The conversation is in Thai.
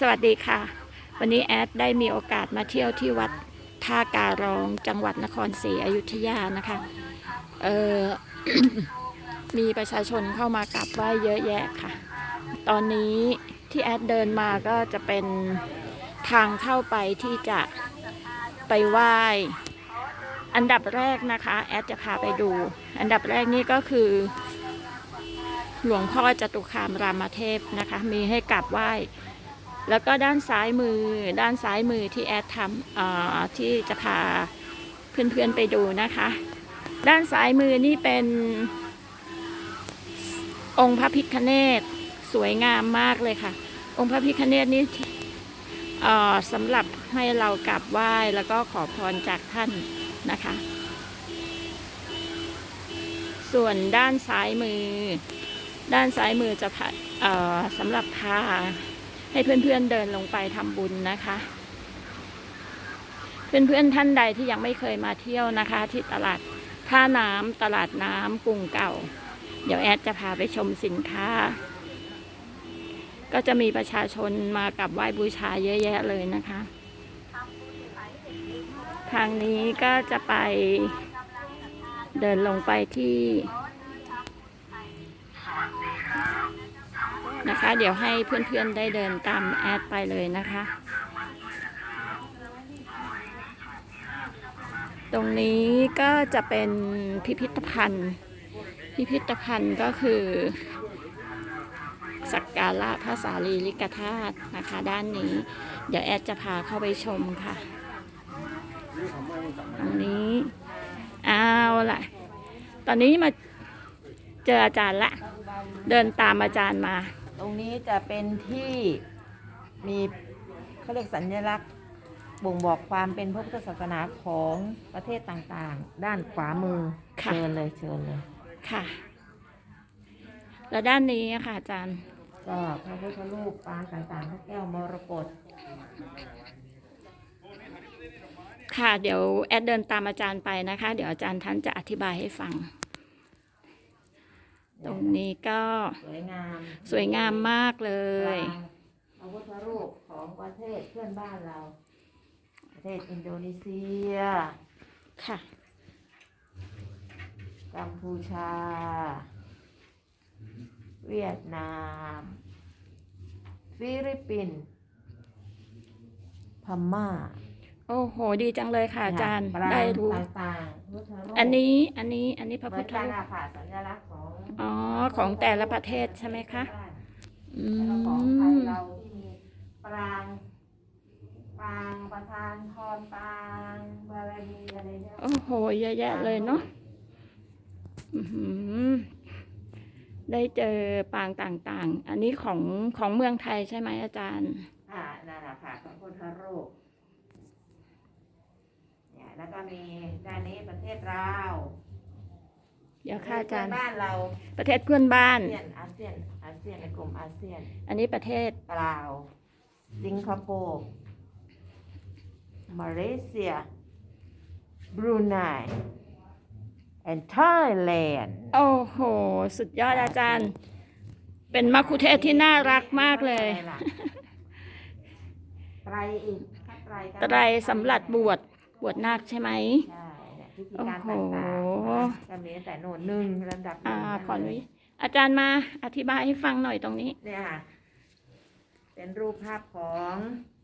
สวัสดีค่ะ วันนี้แอดได้มีโอกาสมาเที่ยวที่วัดท่าการองจังหวัดนครศรีอยุธยานะคะเออมีประชาชนเข้ามากราบไหว้เยอะแยะค่ะ ตอนนี้ที่แอดเดินมาก็จะเป็นทางเข้าไปที่จะไปไหว้อันดับแรกนะคะ แอดจะพาไปดู อันดับแรกนี่ก็คือ หลวงพ่อจตุคามรามเทพนะคะ มีให้กราบไหว้ แล้วก็ด้านซ้ายมือด้านซ้ายมือที่แอดทำที่จะพาเพื่อนๆไปดูนะคะ ด้านซ้ายมือนี่เป็นองค์พระพิฆเนศสวยงามมากเลยค่ะ องค์พระพิฆเนศนี่สำหรับให้เรากราบไหว้แล้วก็ขอพรจากท่านนะคะ ส่วนด้านซ้ายมือ ด้านซ้ายมือจะพาสำหรับพา ให้เพื่อนๆเดินลงไปทำบุญนะคะ เพื่อนๆท่านใดที่ยังไม่เคยมาเที่ยวนะคะ ที่ตลาดท่าน้ำตลาดน้ำกรุงเก่า เดี๋ยวแอดจะพาไปชมสินค้า ก็จะมีประชาชนมากับไหว้บูชาเยอะแยะเลยนะคะ ทางนี้ก็จะไปเดินลงไปที่ นะคะ เดี๋ยวให้เพื่อนๆได้เดินตามแอดไปเลยนะคะ ตรงนี้ก็จะเป็นพิพิธภัณฑ์ พิพิธภัณฑ์ก็คือ สักการะพระสารีริกธาตุนะคะ ด้านนี้ เดี๋ยวแอดจะพาเข้าไปชมค่ะตรงนี้เอาล่ะ ตอนนี้มาเจออาจารย์ละ เดินตามอาจารย์มา รงนี้จะเป็นที่มีเขาเรียกสัญลักษณ์บ่งบอกความเป็นพระพุทธศาสนาของประเทศต่างๆ ด้านขวามือค่ะ เชิญเลยเชิญเลยค่ะ แล้วด้านนี้อะค่ะอาจารย์ ก็พระพุทธรูปปางต่างๆพระแก้วมรกตค่ะ เดี๋ยวแอดเดินตามอาจารย์ไปนะคะ เดี๋ยวอาจารย์ท่านจะอธิบายให้ฟัง ตรงนี้ก็สวยงามสวยงามมากเลยปางพระพุทธรูปของประเทศเพื่อนบ้านเรา ประเทศอินโดนีเซีย ค่ะ กัมพูชา เวียดนาม ฟิลิปปินส์พม่า โอ้โห ดีจังเลยค่ะอาจารย์ปรางได้รู้ต่างๆพุทธรูปอันนี้อันนี้อันนี้พระเหมืพุอทนธกันรูปอะค่ะสัญลักษณ์ของอ๋อของแต่ละประเทศใช่ไหมคะอืแล้วก็ของไทยมเราที่มีปรางปรางประธานพรปรางบารมีอะไรเนี่ยโอ้โหเยอะแยะเลยเนาะอื้อหือได้เจอปางต่างๆ อันนี้ของของเมืองไทยใช่ไหมอาจารย์ อ่านั่นแหละค่ะพระพุทธรูปเนี่ยแล้วก็ มีด้านนี้ประเทศลาวเดี๋ยวค่ะอาจารย์ บ้านเราประเทศเพื่อนบ้าน อาเซียนอาเซียนอาเซียนในกลุ่มอาเซียนอันนี้ประเทศลาวสิงคโปร์มาเลเซียบรูไน and Thailand โอ้โห สุดยอดอาจารย์ เป็นมัคคุเทศก์ที่น่ารักมากเลย ไตรอีกถ้าไตรก็ไตรสำหรับบวช บวชนาคใช่ไหมใช่เนี่ยพิธีการโอ้โหต่างๆจะมีตั้งแต่โน่นหนึ่งลำดับหอ่านึ่งขออนุญาตอาจารย์มาอธิบายให้ฟังหน่อยตรงนี้ เนี่ยค่ะ เป็นรูปภาพของ